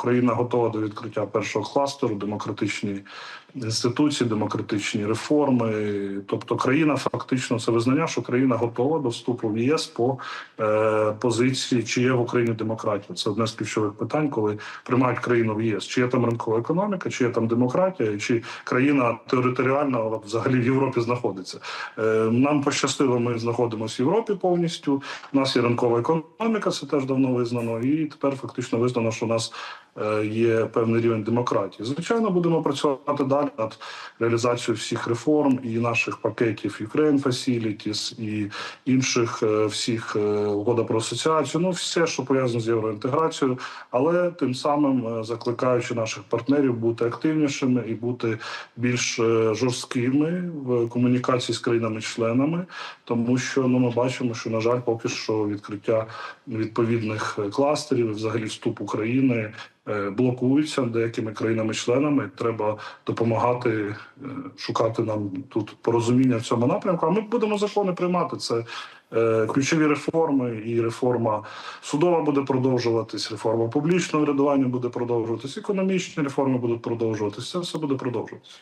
Україна готова до відкриття першого кластеру, демократичні інституції, демократичні реформи. Тобто, країна фактично це визнання, що країна готова до вступу в ЄС по е, позиції, чи є в Україні демократія. Це одне з ключових питань, коли приймають країну в ЄС. Чи є там ринкова економіка, чи є там демократія, чи країна територіально взагалі в Європі знаходиться. Е, нам пощастило, ми знаходимося в Європі повністю. У нас є ринкова економіка, це теж давно визнано, і тепер фактично визнано, що у нас є певний рівень демократії. Звичайно, будемо працювати далі над реалізацією всіх реформ і наших пакетів Ukraine Facilities, і інших е, всіх е, угода про асоціацію. Ну все, що пов'язано з євроінтеграцією, але тим самим е, закликаючи наших партнерів бути активнішими і бути більш е, жорсткими в комунікації з країнами-членами, тому що ну ми бачимо, що на жаль, поки що відкриття відповідних е, кластерів, взагалі вступ України е, блокуються деякими країнами-членами. Треба допомагати е, шукати нам тут порозуміння в цьому напрямку. А ми будемо закони приймати. Це е, ключові реформи, і реформа судова буде продовжуватись, реформа публічного врядування буде продовжуватись, економічні реформи будуть продовжуватись. Це все буде продовжуватись.